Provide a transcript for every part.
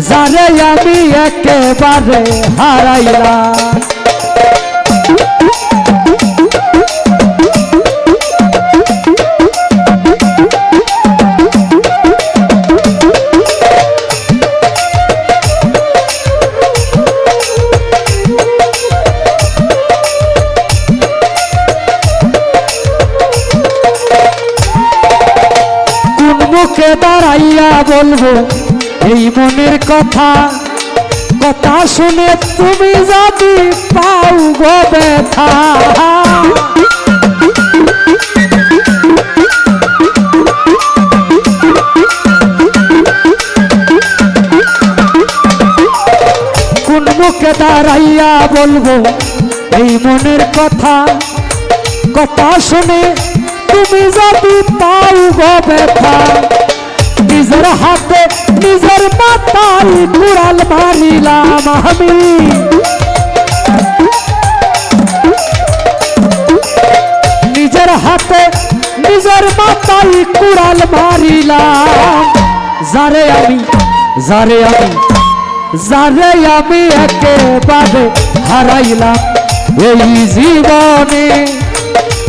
যারে আমি একেবারে মুখে দাঁড়াইয়া বলব এই মনের কথা কথা শুনে তুমি যদি পাও গো ব্যথা। কোন মুখে দাঁড়াইয়া বলব, এই মনের কথা কথা শুনে তুমি যদি পাও গো ব্যথা। নিজের হাতে নিজের মাথায় কুড়াল মারিলাম আমি নিজের হাতে নিজের মাথায় কুড়াল মারিলাম যারে আমি যারে আমি যারে আমি একেবারে হারাইলাম এই জীবনে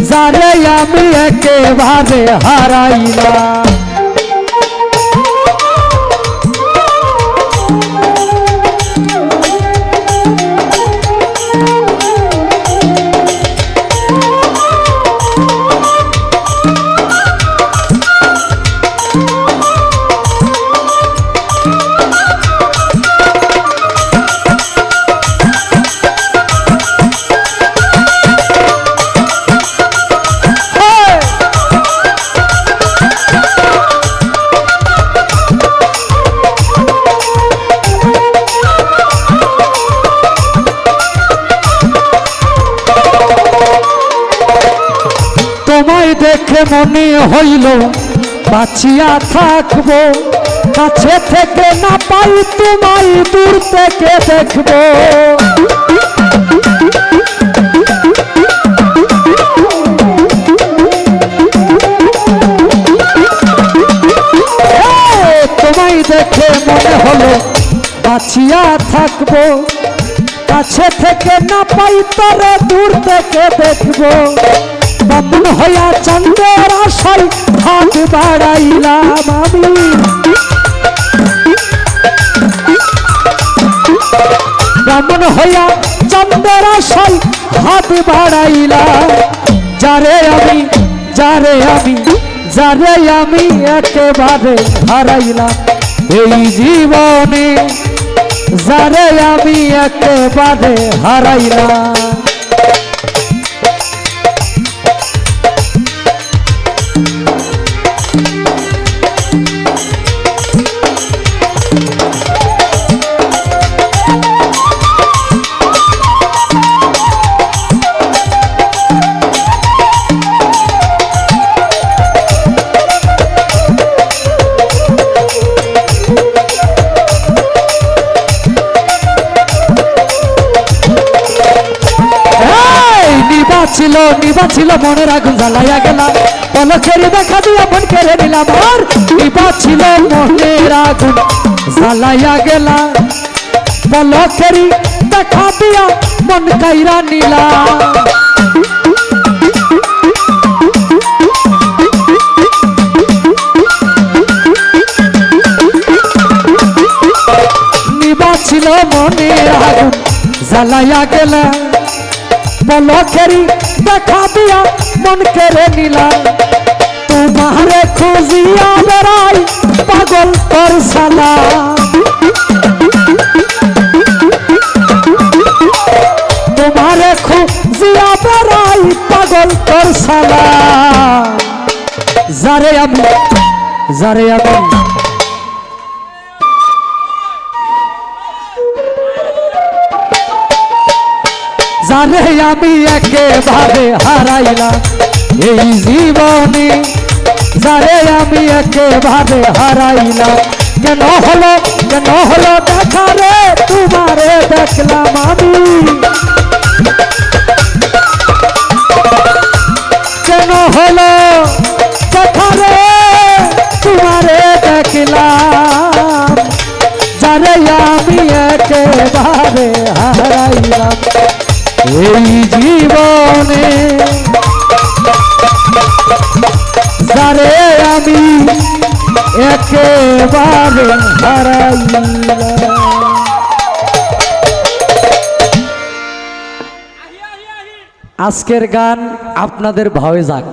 যারে আমি একেবারে হারাইলাম তোমায় দেখে মনে হইল, বাঁচিয়া থাকব। কাছে থেকে না পাই তোমায়, দূর থেকে দেখব। তোমায় দেখে মনে হলো, বাঁচিয়া থাকব। কাছে থেকে না পাই, তরে দূর থেকে দেখব। বামন হইয়া চন্দ্রের আশাই হাত বাড়াইলাম আমি। বামন হইয়া চন্দ্রের আশাই হাত বাড়াইলাম। যারে আমি যারে আমি যারে আমি একেবারে হারাইলাম। এই জীবনে যারে আমি একেবারে হারাইলাম। ছিল নিবা ছিল মনের আগুন জ্বালাইয়া গেলাম। পলকের দেখা দিয়া মন কেড়ে নিলাম। আর নিবা ছিল মনের আগুন জ্বালাইয়া গেলাম। পলকের দেখা দিয়া মন কাইরা নিলাম। নিবা ছিল মনের আগুন জ্বালাইয়া গেলাম। পলকেরি দেখা দিয়া মন কেড়ে নিলাম। তোমারে খুঁজিয়া বেড়াই পাগল তোর সালা তোমারে খুঁজিয়া বেড়াই পাগল তোর সালা যারে আমি যারে আমি জানে আমি একেবারে হারাইলাম এই জীবনে যারে আমি একেবারে হারাইলাম কেন হলো কেন হলো দেখা রে তোমারে দেখলাম আমি কেন হলো দেখা রে তোমারে দেখলাম যারে আমি একেবারে হারাইলাম এই জীবনে যারে আমি একেবারে আজকের গান আপনাদের ভাবে যাক।